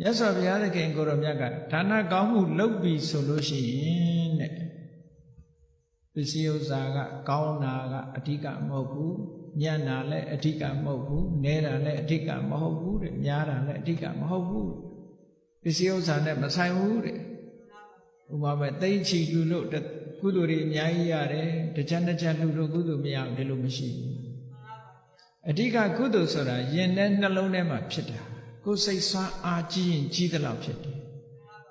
မြတ်စွာဘုရားသခင်ကိုရောမြတ်ကဒါနကောင်းမှုလုပ်ပြီဆိုလို့ရှိရင်တဲ့ပစ္စည်းဥစ္စာကကောင်းတာကအဓိကမဟုတ်ဘူးညံ့တာလည်းအဓိကမဟုတ်ဘူးနဲတာလည်းအဓိကမဟုတ်ဘူးတဲ့များတာလည်းအဓိကမဟုတ်ဘူးပစ္စည်းဥစ္စာနဲ့မဆိုင်ဘူးတဲ့ဥပမာပဲသိမ့်ချီလူလို့တဲ့ကုသိုလ်တွေအများကြီးရတယ်တကြတကြလူလို့ကုသိုလ်မရဘူးဒီလိုမရှိဘူးအဓိကကုသိုလ်ဆိုတာယင်တဲ့နှလုံးထဲမှာဖြစ်တာ ကိုယ်စိတ်ဆွမ်းအားကြီးရင်ကြီးသလောက်ဖြစ်တယ်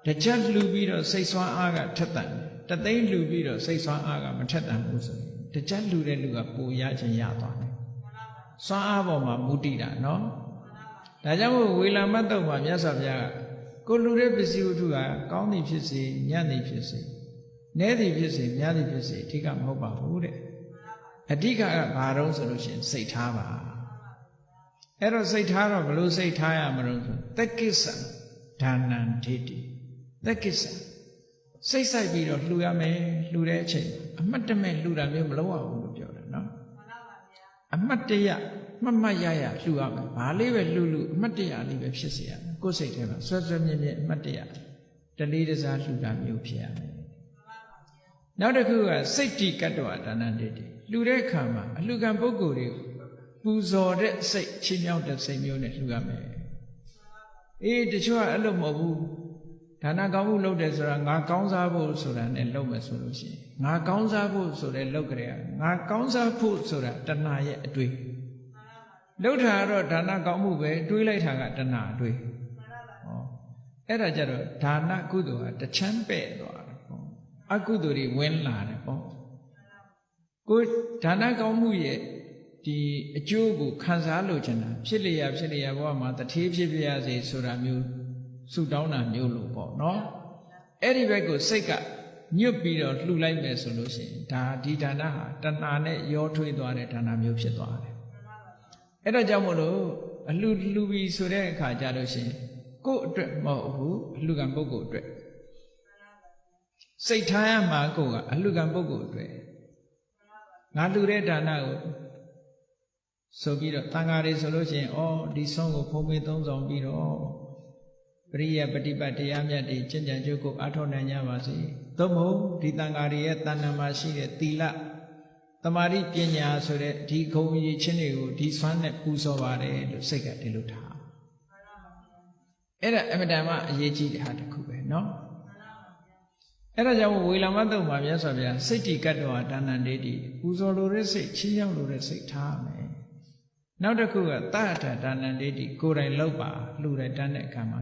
တကြလှူပြီးတော့စိတ်ဆွမ်းအားကထက်တန်တယ်တသိမ့်လှူပြီးတော့စိတ်ဆွမ်းအားကမထက်တန်ဘူးဆိုရင်တကြလှူတဲ့လူကပိုရခြင်းရသွားတယ်ဆွမ်းအားပေါ်မှာမူတည်တာနော်ဒါကြောင့်မို့ဝေလာမတ်တုံမှာမြတ်စွာဘုရားကကိုလူတဲ့ပစ္စည်းဝတ္ထုကကောင်းသည်ဖြစ်စေညံ့သည်ဖြစ်စေနည်းသည်ဖြစ်စေများသည်ဖြစ်စေအဓိကမဟုတ်ပါဘူးတဲ့အဓိကကဘာတော့ဆိုလို့ရှိရင်စိတ်ထားပါ အဲ့တော့စိတ်ထားတော့ဘလို့စိတ်ထားရမလို့ဆိုသက်ကိစ္စဒါနံဒိဋ္ဌိသက်ကိစ္စစိတ်ဆိုင်ပြီးတော့လှူရမယ်လှူတဲ့အချိန်အမှတ်တမဲ့လှူတာမျိုးမလုပ်ရဘူးလို့ပြောတယ်နော်အမှတ်တရမှတ်မှတ်ရရလှူရမယ်ဘာလေးပဲလှူလှူအမှတ်တရလေးပဲဖြစ်စေရမယ်ကိုယ်စိတ်ထဲမှာဆွဲဆွဲမြဲမြဲအမှတ်တရတလေးတစားလှူတာမျိုးဖြစ်ရမယ်နောက်တစ်ခုကစိတ်တိကတ္တဝဒါနံဒိဋ္ဌိလှူတဲ့အခါမှာအလှူခံပုဂ္ဂိုလ်တွေ ပူဇော်တဲ့စိတ်ချင်းမြောက်တဲ့စိတ်မျိုးနဲ့လှူရမယ်အေးတချို့ကအဲ့လိုမဟုတ်ဘူးဒါနကောင်းမှုလုပ်တယ်ဆိုတာငါကောင်းစားဖို့ဆိုတာနဲ့လုပ်မယ်ဆိုလို့ရှိရင်ငါကောင်းစားဖို့ဆိုတဲ့လုပ်ကြရငါကောင်းစားဖို့ဆိုတာတဏှာရဲ့အတွေ့လုပ်တာကတော့ဒါနကောင်းမှုပဲတွေးလိုက်တာကတဏှာအတွေ့ဟောအဲ့ဒါကြတော့ဒါနကုသိုလ်ဟာတချမ်းပဲ့သွားတယ်ဟောအကုသိုလ်တွေဝင်လာတယ်ဟောကိုဒါနကောင်းမှုရဲ့ ဒီအကျိုးကိုခံစားလို့ချင်တာဖြစ်လျာဖြစ်လျာဘဝမှာတထေးဖြစ်ပြရစေဆိုတာမျိုးဆုတောင်းတာမျိုးလို့ပေါ့နော်အဲ့ဒီဘက်ကိုစိတ်ကညွတ်ပြီးတော့လှူလိုက်မယ်ဆိုလို့ရှိရင်ဒါဒီဒါနဟာတဏှာနဲ့ရောထွေးသွားတဲ့ဒါနမျိုးဖြစ်သွားတယ်အဲ့တော့ကြောင့်မို့လို့အလှလှူပြီးဆိုတဲ့အခါကြလို့ရှိရင်ကိုယ့်အတွက်မဟုတ်ဘူးအလှကံပုဂ္ဂိုလ်အတွက်စိတ်ထားရမှာကိုယ်ကအလှကံပုဂ္ဂိုလ်အတွက်ငါလှူတဲ့ဒါနကို ဆိုပြီးတော့တန်ဃာတွေဆိုလို့ရှိရင်အော်ဒီဆုံးကိုဖုံးပေးသုံးဆောင်ပြီးတော့ပရိယပฏิပတ်တရားမြတ်တွေကျင့်ကြံကြိုးကိုအားထုတ်နိုင်ကြပါစေ။သို့မဟုတ်ဒီတန်ဃာတွေရဲ့တဏ္ဍာမှာရှိတဲ့သီလတမာတိပညာဆိုတဲ့ဒီဂုံကြီးချင်းတွေကိုဒီဆွမ်းနဲ့ပူဇော်ပါတယ်လို့စိတ်ကဒီလိုထား။အဲ့ဒါအမတန်မှအရေးကြီးတဲ့ဟာတစ်ခုပဲနော်။အဲ့ဒါကြောင့်ဝေလာမတုံမှာမြတ်စွာဘုရားစိတ်တိကတ္တဝါဒါနန္တေတိပူဇော်လိုတဲ့စိတ်ချင်းရောက်လိုတဲ့စိတ်ထားမယ် နောက်တစ်ခုကတထဒါနန္ဒေတိကိုယ်တိုင်လောက်ပါလှူတဲ့တန်းတဲ့အခါမှာ